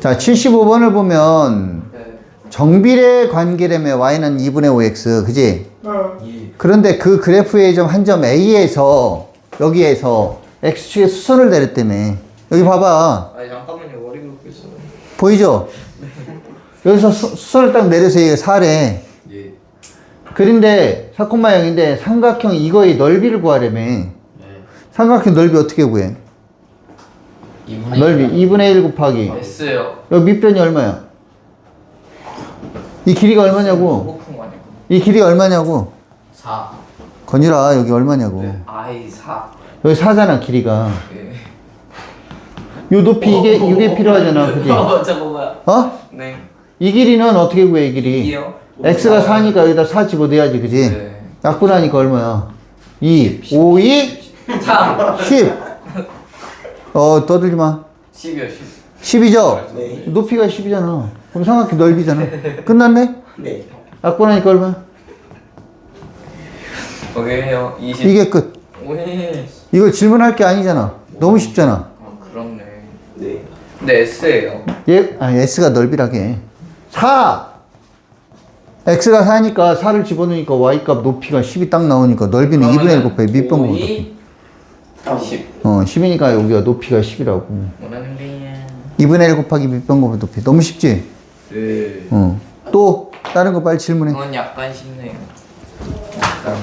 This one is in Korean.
자, 75번을 보면 네. 정비례 관계라며 y는 2분의 5x, 그지? 예. 그런데 그 그래프의 점 한 점 A에서 여기에서 x축의 수선을 내렸다며. 여기 봐봐. 아니 잠깐만요 머리 긁고 있어요. 보이죠? 여기서 수, 수선을 딱 내려서 얘가 4래. 예. 그런데 4,0인데 삼각형 이거의 넓이를 구하려면 네. 삼각형 넓이 어떻게 구해? 2분의 넓이 2분의 1 곱하기 S요. 여기 밑변이 얼마야? 이 길이가 얼마냐고? 거 아니고. 이 길이 얼마냐고? 4. 건율아 여기 얼마냐고? 아이 4. 여기 4잖아 길이가 예. 요 높이 이게 이게 필요하잖아 그지? 어 잠깐만. 어? 네. 이 길이는 어떻게 구해 이 길이? 2요. x가 4니까 여기다 4 집어넣어야지 그지? 네. 약분하니까 얼마야? 2, 5, 2, 3. 10 어 떠들지 마 10이요 10. 10이죠? 네. 높이가 10이잖아 그럼 삼각형 넓이잖아 끝났네? 네. 약분하니까 얼마? 오케이요 20. 이게 끝 오이. 이거 질문할 게 아니잖아 너무 쉽잖아 아 그렇네. 네. 근데 S예요. 얘, 아, S가 넓이라게. 4! X가 4니까 4를 집어넣으니까 Y값 높이가 10이 딱 나오니까 넓이는 2분의 1 곱하기 밑변 곱하기. 2. 10. 어, 10이니까 여기가 높이가 10이라고. 원하는 게. 2분의 1 곱하기 밑변 곱하기 높이. 너무 쉽지? 네. 어. 또, 다른 거 빨리 질문해. 그건 약간 쉽네요. 약간.